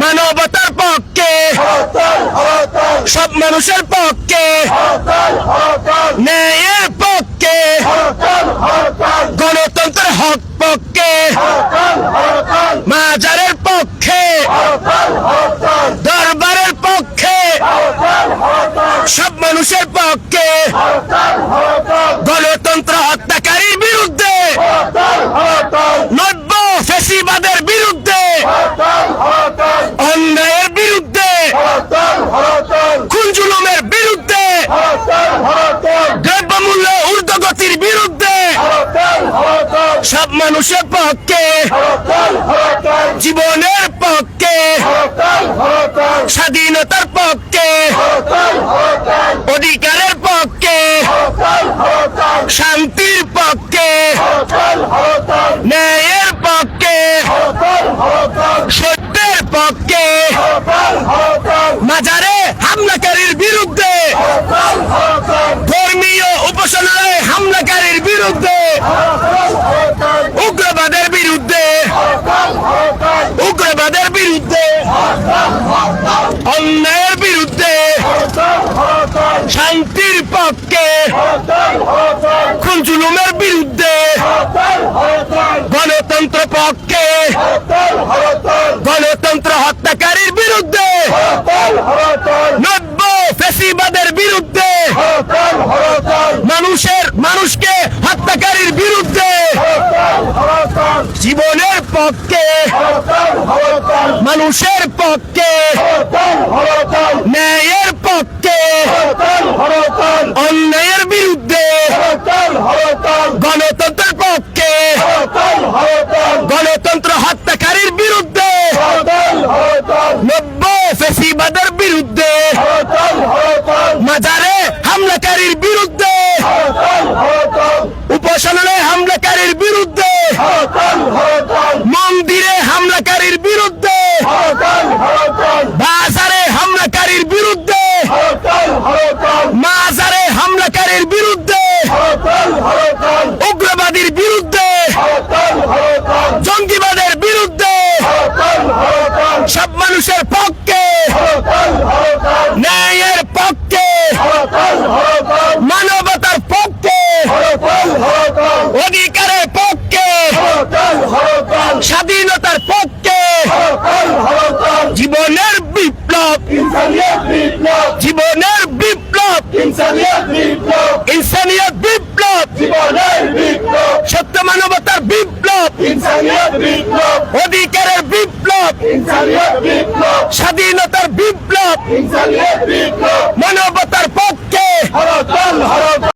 মানবতার পক্ষে সব মানুষের পক্ষে ন্যায়ের পক্ষে গণতন্ত্রের হক পক্ষে মাজারের পক্ষে দরবারের পক্ষে সব মানুষের পক্ষে গণতন্ত্র হত্যাকারীর বিরুদ্ধে নব্য ফেসিবাদের বিরুদ্ধে অন্যায়ের বিরুদ্ধে খুনজুলুমের বিরুদ্ধে দ্রব্যমূল্য ঊর্ধ্বগতির বিরুদ্ধে সব মানুষের পক্ষে জীবনের পক্ষে স্বাধীনতার পক্ষে অধিকারের পক্ষে শান্তির পক্ষে। ন্যায়ের পক্ষে। সত্যের পক্ষে। মাজারে হামলাকারীর বিরুদ্ধে। ধর্মীয় উপাসনালয়ে হামলাকারীর বিরুদ্ধে। উগ্রবাদের বিরুদ্ধে। উগ্রবাদের বিরুদ্ধে। অন্যায়ের বিরুদ্ধে। শান্তির পক্ষে। খুনজুলুমের বিরুদ্ধে গণতন্ত্র পক্ষে গণতন্ত্র হত্যাকারীর বিরুদ্ধে নব্য ফেসিবাদের বিরুদ্ধে মানুষের, মানুষকে হত্যাকারীর বিরুদ্ধে জীবনের পক্ষে মানুষের পক্ষে ন্যায়ের পক্ষে অন্যায়ের বিরুদ্ধে গণতন্ত্রের পক্ষে গণতন্ত্র হত্যাকারীর বিরুদ্ধে নব্য ফেসিবাদের বিরুদ্ধে মাজারে হামলাকারীর মানবতার পক্ষে অধিকারের পক্ষে স্বাধীনতার পক্ষে জীবনের বিপ্লব জীবনের বিপ্লব ইনসানিয়ত বিপ্লব সত্য মানবতার বিপ্লব অধিকারের বিপ্লব স্বাধীনতার বিপ্লব মানব